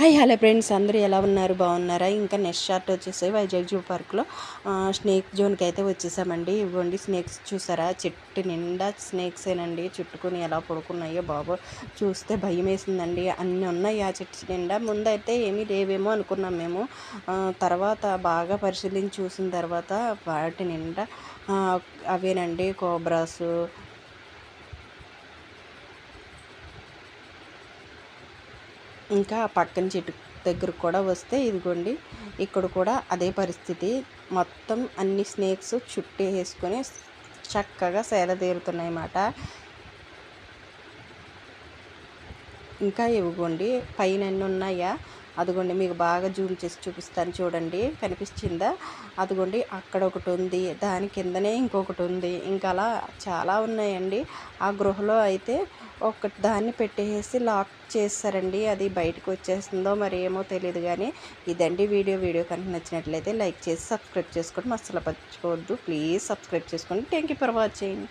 Hi hello friends. అందరూ ఎలా ఉన్నారు? బాగున్నారా? ఇంకా నెక్స్ట్ షార్ట్ వచ్చేసి వైజాగ్ జూ పార్క్లో. స్నేక్ జోన్కి అయితే వచ్చేసామండి. ఇవ్వండి స్నేక్స్ చూసారా? చెట్టు నిండా స్నేక్సేనండి. చుట్టుకొని ఎలా పడుకున్నాయో బాబు చూస్తే భయం వేసిందండి అన్నీ ఉన్నాయి ఆ చెట్టు నిండా. ముందైతే ఏమీ లేవేమో అనుకున్నాం మేము. తర్వాత బాగా పరిశీలించి చూసిన తర్వాత వాటి నిండా అవేనండి. కోబ్రాసు ఇంకా పక్కన చెట్టు దగ్గర కూడా వస్తే ఇదిగోండి ఇక్కడ కూడా అదే పరిస్థితి. మొత్తం అన్ని స్నేక్స్ చుట్టి వేసుకొని చక్కగా సేద తీరుతున్నాయి అన్నమాట ఇంకా ఇవ్వగోండి పైన ఎన్ని ఉన్నాయా? అదిగోండి మీకు బాగా జూమ్ చేసి చూపిస్తాను చూడండి. కనిపించిందా? అదిగోండి అక్కడ ఒకటి ఉంది దాని కిందనే ఇంకొకటి ఉంది. ఇంకా అలా చాలా ఉన్నాయండి. ఆ గృహలో అయితే ఒక దాన్ని పెట్టేసి లాక్ చేస్తారండి అది బయటకు వచ్చేస్తుందో మరి ఏమో తెలియదు కానీ ఇదండి వీడియో. వీడియో కనుక నచ్చినట్లయితే లైక్ చేసి సబ్స్క్రైబ్ చేసుకోండి అస్సలు పచ్చుకోవద్దు ప్లీజ్ సబ్స్క్రైబ్ చేసుకోండి. Thank you for watching.